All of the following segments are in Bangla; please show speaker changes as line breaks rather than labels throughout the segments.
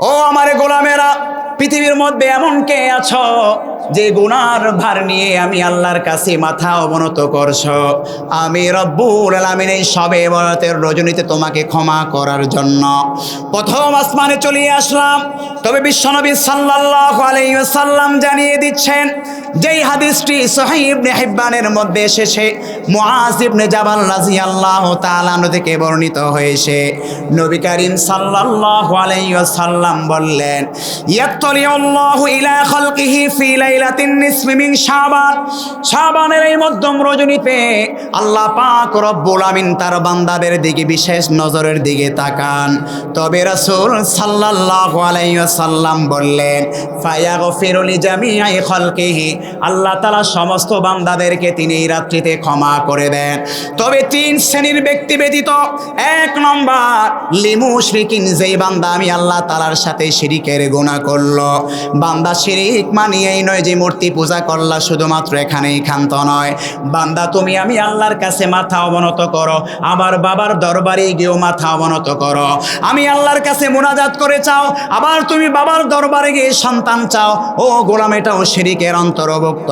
ও আমার গোলামেরা পৃথিবীর মধ্যে এমন কে আছো যে গুনার ভার নিয়ে আমি আল্লাহর কাছে মাথা অবনত করছ? আমি রব্বুল আলামিন এই সবে বরাতের রজনীতে তোমাকে ক্ষমা করার জন্য প্রথম আসমানে চলে আসলাম। তবে বিশ্বনবী সাল্লাল্লাহু আলাইহি ওয়াসাল্লাম জানিয়ে দিচ্ছেন, যেই হাদিসটি সহিহ ইবনে হিব্বানের মধ্যে এসেছে, মুআজ ইবনে জাবাল রাদিয়াল্লাহু তাআলা আনহু থেকে বর্ণিত হয়েছে। নবী করিম সাল্লাল্লাহু আলাইহি ওয়াসাল্লাম আল্লাহ সমস্ত বান্দাদেরকে তিনি এই রাত্রিতে ক্ষমা করে দেন। তবে তিন শ্রেণির ব্যক্তি ব্যতীত এক নম্বর লিমুশরিকিন যেই বান্দা আমি আল্লাহ তালার সাথে শিরিকের গুণা করল। বান্দা শিরিক মানিয়েই নয় যে মূর্তি পূজা করলা, শুধুমাত্র এখানেই ক্ষান্ত নয়। বান্দা, তুমি আমি আল্লাহর কাছে মাথা অবনত করো, আবার বাবার দরবারে গিয়েও মাথা অবনত করো। আমি আল্লাহর কাছে মোনাজাত করে চাও, আবার তুমি বাবার দরবারে গিয়ে সন্তান চাও। ও গোলাম, এটাও শিরিকের অন্তর্ভুক্ত।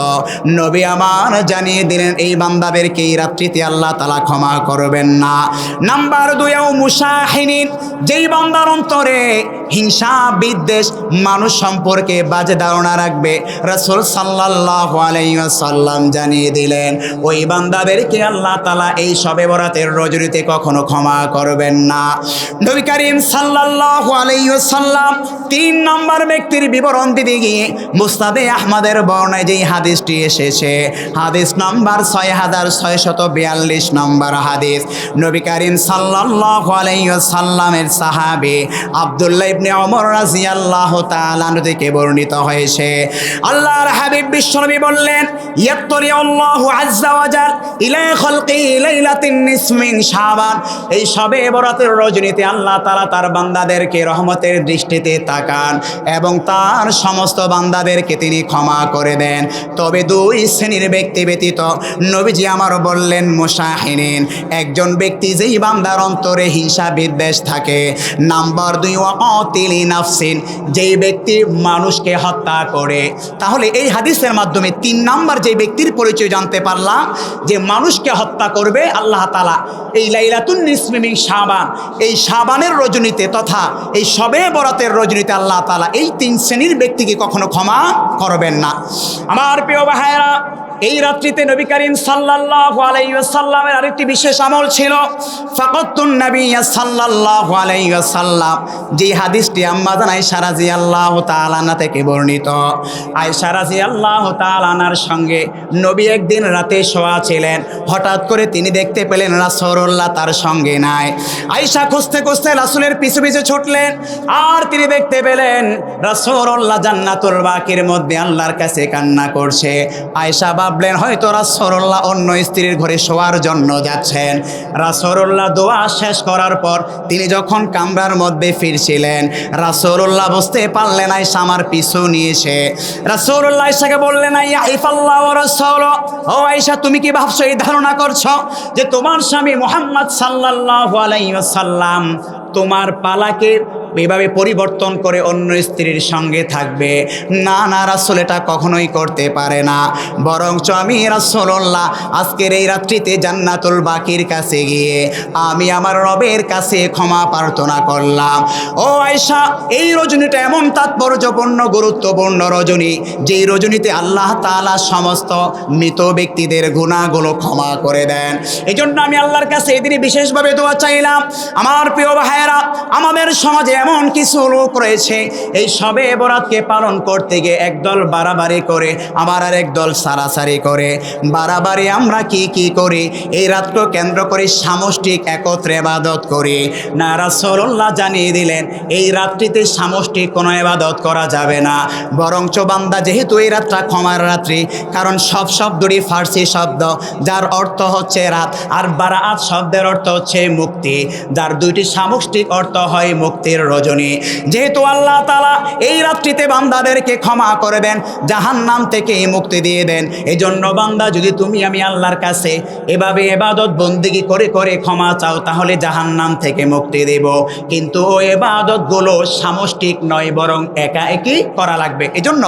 নবী আমার জানিয়ে দিলেন, এই বান্দাদেরকে এই রাত্রিতে আল্লাহ তালা ক্ষমা করবেন না। নাম্বার দুইও মুসাহিনীন, যেই বান্দার অন্তরে হিংসা, বিদ্বেষ, মানুষ সম্পর্কে বাজে ধারণা রাখবে। রসুল সাল্লাহ আলাইসাল্লাম জানিয়ে দিলেন, ওই বান্দাদেরকে আল্লাহ তালা এই সবে বরাতের রজনীতে কখনো ক্ষমা করবেন না। নবী করিম সাল্লাহ আলাইসাল্লাম তিন নম্বর ব্যক্তির বিবরণ দিতে গিয়ে মুস্তাদে আহমদের বর্ণায় যেই হাদিসটি এসেছে, হাদিস নম্বর ছয় হাজার ছয়শত বিয়াল্লিশ নম্বর হাদিস। নবী করিম সাল্লাহ আলাইসাল্লামের সাহাবে আবদুল্লাহ ইবনে অমর রাজিয়াল্লাহ তাআলা থেকে বর্ণিত হয়েছে। আল্লাহর হাবিব বিশ্বনবী বললেন ইয়াত্তরি আল্লাহু আজ্জা ওয়াজাল ইলা খালকি লাইলাতিন নিসমিন শাবান। এই সবে বরাতের রজনীতে আল্লাহ তাআলা তার বান্দাদেরকে রহমতের দৃষ্টিতে তাকান এবং তার সমস্ত বান্দাদেরকে তিনি ক্ষমা করে দেন। তবে দুই শ্রেণির ব্যক্তি ব্যতীত নবীজি আমার বললেন মুসাহিনিন একজন ব্যক্তি যেই বান্দার অন্তরে হিংসা বিদ্বেষ থাকে, নাম্বার দুই অতিলি নাফসিন, যেই ব্যক্তি মানুষকে হত্যা করে। তাহলে এই হাদিসের মাধ্যমে তিন নাম্বার যে ব্যক্তির পরিচয় জানতে পারলাম, যে মানুষকে হত্যা করবে আল্লাহ তালা এই লাইলাতুন নিসমিমিং সাবান এই সাবানের রজনীতে তথা এই সবে বরাতের রজনীতে আল্লাহ তালা এই তিন শ্রেণির ব্যক্তিকে কখনো ক্ষমা করবেন না। আমার প্রিয় ভাইয়েরা এই রাত্রিতে নবী করিম সাল্লাল্লাহু আলাইহি ওয়াসাল্লামের আরেকটি বিশেষ আমল ছিল ফাকাতুন নবী সাল্লাল্লাহু আলাইহি ওয়াসাল্লাম যে হাদিসটি আম্মা জান আয়েশা রাদিয়াল্লাহু তাআলা আনহা থেকে বর্ণিত। আয়েশা রাদিয়াল্লাহু তাআলা আনহার সঙ্গে নবী একদিন রাতে শোয়া ছিলেন, হঠাৎ করে তিনি দেখতে পেলেন রাসূলুল্লাহ তার সঙ্গে নাই। আয়েশা খুঁজতে খুঁজতে রাসূলের পিছু পিছু ছুটলেন, আর তিনি দেখতে পেলেন রাসূলুল্লাহ জান্নাতুল বাকির মধ্যে আল্লাহর কাছে কান্না করছে। আয়েশা ভাবলেন, হয়তো রাসরল্লাহ অন্য স্ত্রীর ঘরে শোয়ার জন্য যাচ্ছেন। রাসরল্লাহ দোয়া শেষ করার পর তিনি যখন কামরার মধ্যে ফিরছিলেন রাসরল্লাহ বুঝতে পারলেন আয়সা আমার পিছু নিয়েছে। রাসরল্লাহ আয়সাকে বললেন ও আয়সা তুমি কি ভাবছ এই ধারণা করছ যে তোমার স্বামী মোহাম্মদ সাল্লাহ আলাইসাল্লাম তোমার পালাকে এভাবে পরিবর্তন করে অন্য স্ত্রীর সঙ্গে থাকবে। না না রাসুল এটা কখনোই করতে পারে না। বরঞ্চ আমি রাসুল্লাহ আজকের এই রাত্রিতে জান্নাতুল বাকির কাছে গিয়ে আমি আমার রবের কাছে ক্ষমা প্রার্থনা করলাম। ও আয়সা এই রজনীটা এমন তাৎপর্যপূর্ণ, গুরুত্বপূর্ণ রজনী, যেই রজনীতে আল্লাহ তাআলা সমস্ত মৃত ব্যক্তিদের গুণাগুলো ক্ষমা করে দেন। এই জন্য আমি আল্লাহর কাছে এদিনই বিশেষভাবে দোয়া চাইলাম। আমার প্রিয় ভাইয়েরা, আমাদের সমাজে এমন কিছু লোক রয়েছে এই সবে বরাতকে পালন করতে গিয়ে একদল বাড়াবাড়ি করে, আবার আর একদল সারাসারি করে। বাড়াবাড়ি আমরা কি কি করি? এই রাতকে কেন্দ্র করে সামষ্টিক একত্রে এবাদত করি। না, রাসূলুল্লাহ জানিয়ে দিলেন, এই রাত্রিতে সামষ্টিক কোনো এবাদত করা যাবে না। বরঞ্চ বান্দা যেহেতু এই রাতটা ক্ষমার রাত্রি, কারণ সব শব্দটি ফার্সি শব্দ, যার অর্থ হচ্ছে রাত, আর বারাত শব্দের অর্থ হচ্ছে মুক্তি। যার দুইটি সামষ্টিক অর্থ হয় মুক্তির রজনী। যেহেতু আল্লাহ তালা এই রাত্রিতে বান্দাদেরকে ক্ষমা করবেন জাহান নাম থেকে মুক্তি দিয়ে দেন এই জন্য বান্দা, যদি তুমি আমি আল্লাহর কাছে এভাবে এবাদত বন্দিগি করে করে ক্ষমা চাও, তাহলে জাহান নাম থেকে মুক্তি দেব। কিন্তু ও এবাদতগুলো সামষ্টিক নয়, বরং একা একই করা লাগবে। এজন্য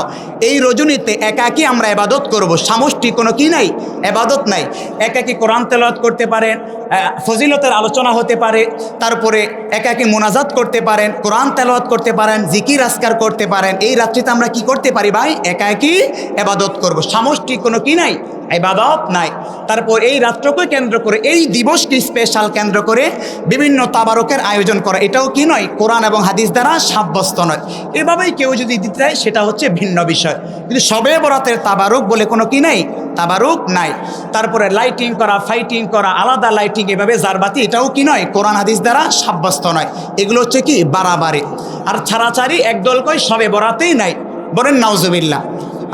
এই রজনীতে একাকি আমরা এবাদত করব। সামষ্টিক কোনো কি নাই? এবাদত নাই। একাকি কোরআন তেলাওয়াত করতে পারেন ফজিলতের আলোচনা হতে পারে, তারপরে একাকি মোনাজাত করতে পারেন, কোরআন তেলাওয়াত করতে পারেন, জিকির আসকার করতে পারেন, এই রাত্রিতে আমরা কি করতে পারি ভাই? একা একাকি এবাদত করব। সামষ্টিক কোনো কি নাই? এবাদত নাই। তারপর এই রাত্রকে কেন্দ্র করে, এই দিবসকে স্পেশাল কেন্দ্র করে বিভিন্ন তাবারকের আয়োজন করা। এটাও কি নয়? কোরআন এবং হাদিস দ্বারা সাব্যস্ত নয়। এভাবেই কেউ যদি দিতে চায়, সেটা হচ্ছে ভিন্ন বিষয়। কিন্তু সবে বরাতের তাবারক বলে কোনো কি নাই? তাবারুক নাই। তারপরে লাইটিং করা ফাইটিং করা, আলাদা লাইটিং এভাবে জারবাতি, এটাও কি নয়? কোরআন, হাদিস দ্বারা সাব্যস্ত নয়। এগুলো হচ্ছে কি? বাড়াবাড়ি। আর ছাড়াছাড়ি একদল কয়, সবে বরাতেই নাই। বলেন, নাউজুবিল্লাহ।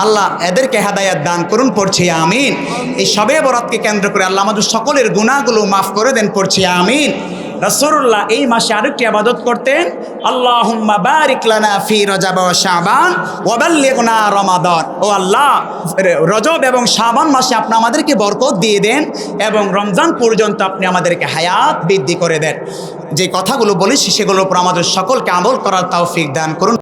আল্লাহ এদেরকে হেদায়াত দান করুন, পড়ছি, আমিন। এই সবে বরাতকে কেন্দ্র করে আল্লাহ আমাদের সকলের গুণাগুলো মাফ করে দেন, পড়ছি, আমিন। রসুল্লাহ এই মাসে আরেকটি আবাদত করতেন ফি রজাব ও আল্লাহ রজব এবং শাবান মাসে আপনি আমাদেরকে বরকত দিয়ে দেন এবং রমজান পর্যন্ত আপনি আমাদেরকে হায়াত বৃদ্ধি করে দেন। যে কথাগুলো বলেছি, সেগুলোর উপর আমাদের সকলকে আমল করার তৌফিক দান করুন।